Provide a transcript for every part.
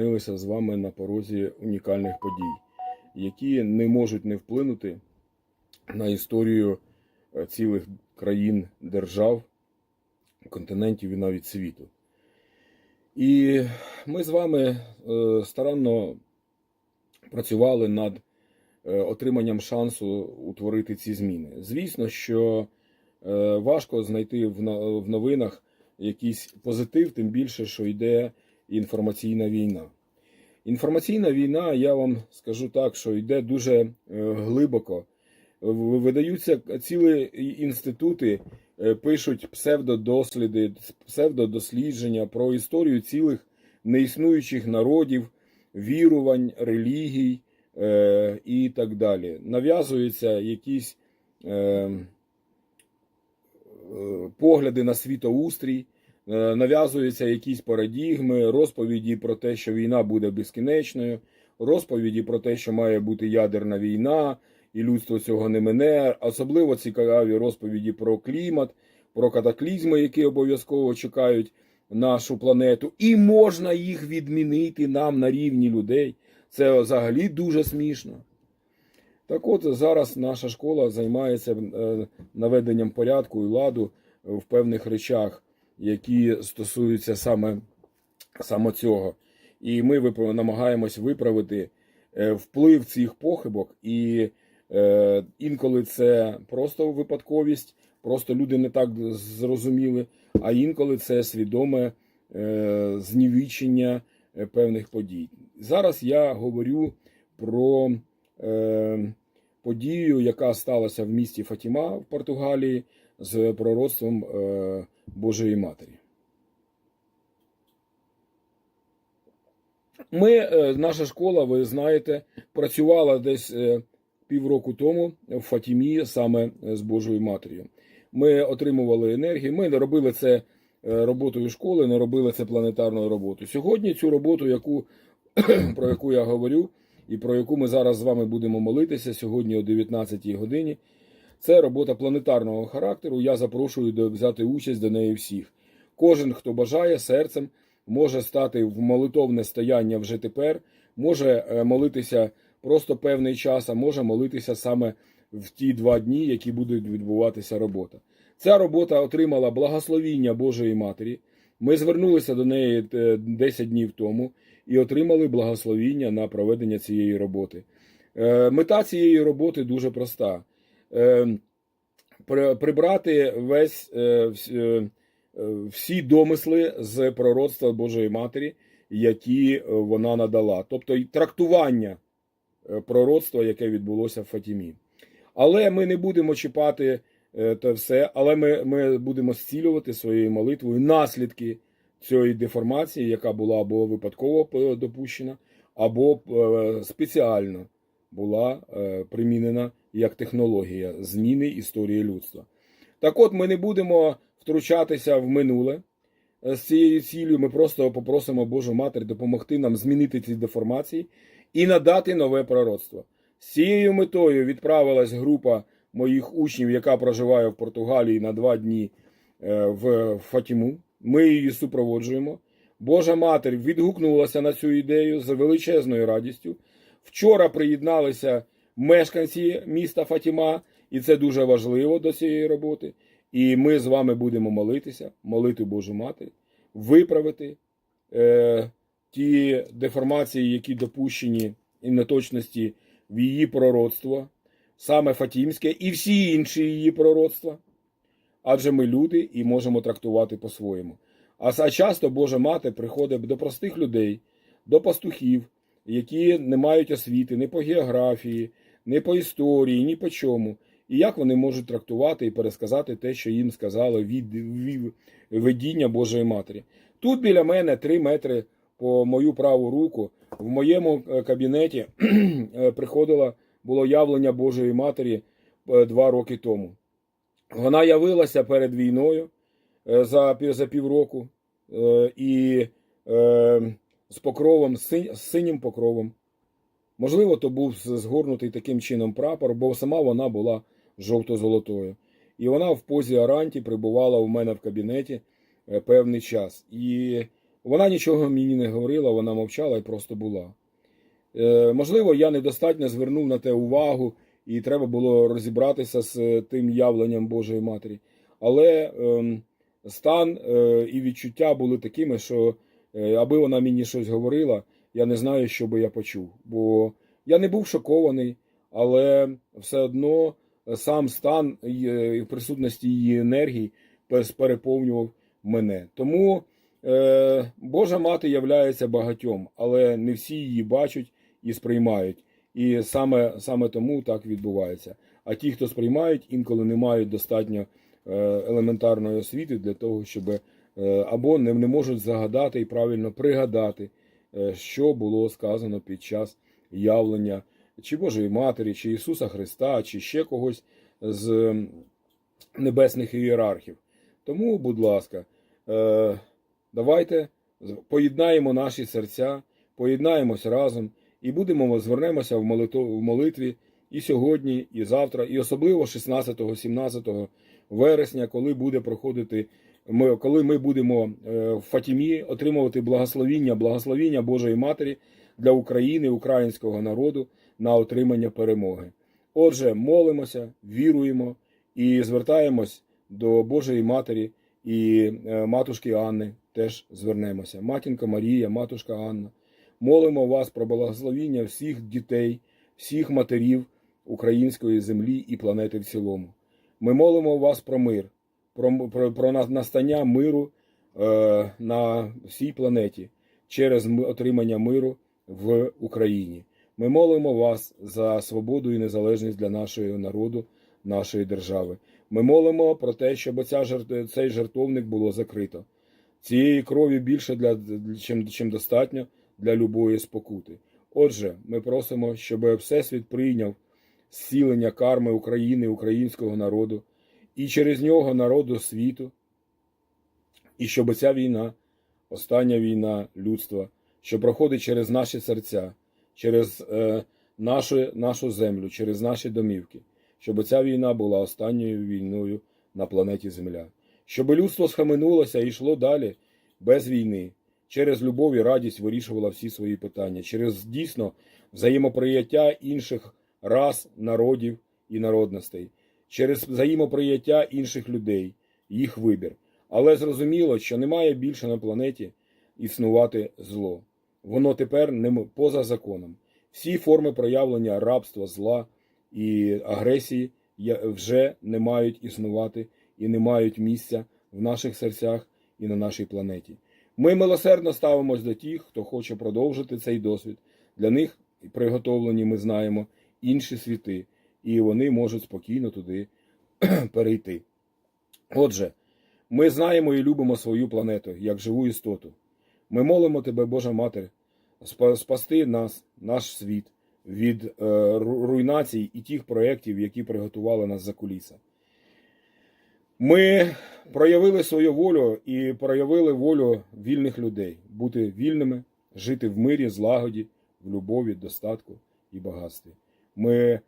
опинилися з вами на порозі унікальних подій, які не можуть не вплинути на історію е, цілих країн, держав, континентів і навіть світу. І ми з вами е, старанно працювали над е, отриманням шансу утворити ці зміни. Звісно, що важко знайти в новинах якийсь позитив, тим більше, що йде інформаційна війна. Інформаційна війна, я вам скажу так, що йде дуже е, глибоко. Видаються цілі інститути, е, пишуть псевдодосліди, псевдодослідження про історію цілих неіснуючих народів, вірувань, релігій е, і так далі. Нав'язуються якісь погляди на світоустрій, нав'язуються якісь парадігми, розповіді про те, що війна буде безкінечною, розповіді про те, що має бути ядерна війна, і людство цього не мине. Особливо цікаві розповіді про клімат, про катаклізми, які обов'язково чекають нашу планету, і можна їх відмінити нам на рівні людей. Це взагалі дуже смішно. Так от зараз наша школа займається е, наведенням порядку і ладу в певних речах, які стосуються саме, саме цього. І ми намагаємось виправити е, вплив цих похибок, і е, інколи це просто випадковість, просто люди не так зрозуміли, а інколи це свідоме е, знівічення е, певних подій. Зараз я говорю про е, подію, яка сталася в місті Фатіма в Португалії з пророцтвом е, Божої Матері. Ми, е, наша школа, ви знаєте, працювала десь е, півроку тому в Фатімі саме з Божою Матір'ю. Ми отримували енергію. Ми не робили це е, роботою школи, не робили це планетарною роботою. Сьогодні цю роботу, яку, про яку я говорю, і про яку ми зараз з вами будемо молитися сьогодні о 19 годині. Це робота планетарного характеру. Я запрошую до взяти участь до неї всіх. Кожен, хто бажає серцем, може стати в молитовне стояння вже тепер, може е, молитися просто певний час, а може молитися саме в ті два дні, які буде відбуватися робота. Ця робота отримала благословіння Божої Матері. Ми звернулися до неї е, 10 днів тому і отримали благословіння на проведення цієї роботи. Е, Мета цієї роботи дуже проста: Е, прибрати весь е, е, всі домисли з пророцтва Божої Матері, які е, вона надала, тобто й трактування пророцтва, яке відбулося в Фатімі. Але ми не будемо чіпати те все, але ми, ми будемо зцілювати своєю молитвою наслідки цієї деформації, яка була або випадково допущена, або спеціально була примінена як технологія зміни історії людства. Так от ми не будемо втручатися в минуле е, з цією цілею. Ми просто попросимо Божу Матір допомогти нам змінити ці деформації і надати нове пророцтво. З цією метою відправилась група моїх учнів, яка проживає в Португалії на два дні е, в Фатіму. Ми її супроводжуємо. Божа Матір відгукнулася на цю ідею з величезною радістю. Вчора приєдналися мешканці міста Фатіма, і це дуже важливо до цієї роботи. І ми з вами будемо молитися, молити Божу Матір, виправити е, ті деформації, які допущені і неточності в її пророцтво, саме Фатімське, і всі інші її пророцтва. Адже ми люди і можемо трактувати по-своєму. А часто Божа Мати приходить до простих людей, до пастухів, які не мають освіти ні по географії, ні по історії, ні по чому. І як вони можуть трактувати і пересказати те, що їм сказали від, від видіння Божої Матері. Тут біля мене три метри по мою праву руку. В моєму е, кабінеті е, приходило було явлення Божої Матері е, два роки тому. Вона явилася перед війною за, за півроку і з покровом, з синім покровом. Можливо, то був згорнутий таким чином прапор, бо сама вона була жовто-золотою. І вона в позі аранті прибувала у мене в кабінеті е, певний час. І Вона нічого мені не говорила, вона мовчала і просто була. Е, можливо, я недостатньо звернув на те увагу, і треба було розібратися з е, тим явленням Божої Матері. Але ем, стан і відчуття були такими, що аби вона мені щось говорила, я не знаю, що би я почув. Бо я не був шокований, але все одно е, сам стан і е, присутності її енергії переповнював мене. Тому е, Божа мати являється багатьом, але не всі її бачать і сприймають. І саме, саме тому так відбувається. А ті, хто сприймають, інколи не мають достатньо е, елементарної освіти для того, щоб або не, не можуть загадати і правильно пригадати, що було сказано під час явлення чи Божої Матері, чи Ісуса Христа, чи ще когось з небесних ієрархів. Тому, будь ласка, е, давайте поєднаємо наші серця, поєднаємось разом і будемо звернемося в молитві і сьогодні, і завтра, і особливо 16-17 вересня, коли буде проходити. Ми, коли ми будемо е, в Фатімі отримувати благословіння, благословіння Божої Матері для України, українського народу на отримання перемоги. Отже, молимося, віруємо і звертаємось до Божої Матері і е, матушки Анни теж звернемося. Матінка Марія, матушка Анна. Молимо вас про благословіння всіх дітей, всіх матерів української землі і планети в цілому. Ми молимо вас про мир, про, про, про настання миру е, на всій планеті через отримання миру в Україні. Ми молимо вас за свободу і незалежність для нашого народу, нашої держави. Ми молимо про те, щоб ця цей жертовник було закрито. Цієї крові більше для- чим, чим достатньо для любої спокути. Отже, ми просимо, щоб Всесвіт прийняв зцілення карми України, українського народу, і через нього народу світу, і щоб ця війна, остання війна людства, що проходить через наші серця, через е, нашу, нашу землю, через наші домівки, щоб ця війна була останньою війною на планеті Земля, щоб людство схаменулося і йшло далі без війни, через любов і радість вирішувала всі свої питання, через дійсно взаємоприяття інших рас, народів і народностей, через взаємоприяття інших людей, їх вибір. Але зрозуміло, що немає більше на планеті існувати зло. Воно тепер не поза законом. Всі форми проявлення рабства, зла і агресії вже не мають існувати і не мають місця в наших серцях і на нашій планеті. Ми милосердно ставимось до тих, хто хоче продовжити цей досвід. Для них приготовлені, ми знаємо, інші світи, і вони можуть спокійно туди перейти. Отже, ми знаємо і любимо свою планету як живу істоту. Ми молимо тебе, Божа Матер, спасти нас, наш світ від е, руйнацій і тих проєктів, які приготували нас за куліса. Ми проявили свою волю і проявили волю вільних людей бути вільними, жити в мирі, злагоді, в любові, достатку і багатстві. Ми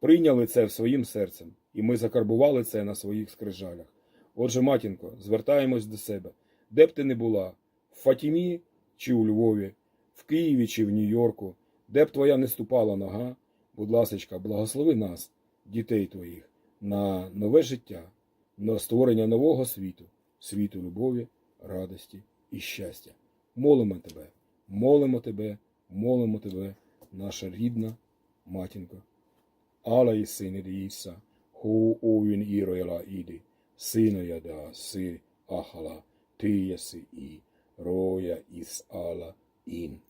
прийняли це своїм серцем, і ми закарбували це на своїх скрижалях. Отже, матінко, звертаємось до себе, де б ти не була, в Фатімі чи у Львові, в Києві чи в Нью-Йорку, де б твоя не ступала нога, будь ласочка, благослови нас, дітей твоїх, на нове життя, на створення нового світу, світу любові, радості і щастя. Молимо тебе, молимо тебе, молимо тебе, наша рідна матінко. Alla i sinne Isa, ho oin iroela idi, sinoja da si ahala, tyjäsi i, roja is ala in.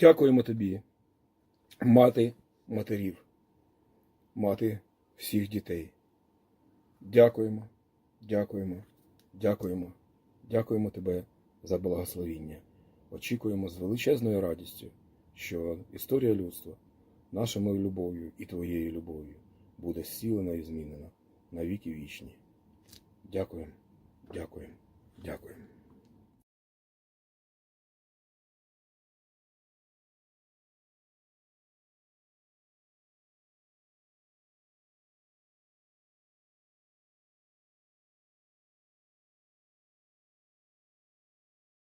Дякуємо тобі, мати матерів, мати всіх дітей. Дякуємо, дякуємо, дякуємо, дякуємо тебе за благословіння. Очікуємо з величезною радістю що історія людства нашою любов'ю і твоєю любов'ю буде зцілена і змінена на віки вічні. Дякуємо, дякуємо, дякуємо.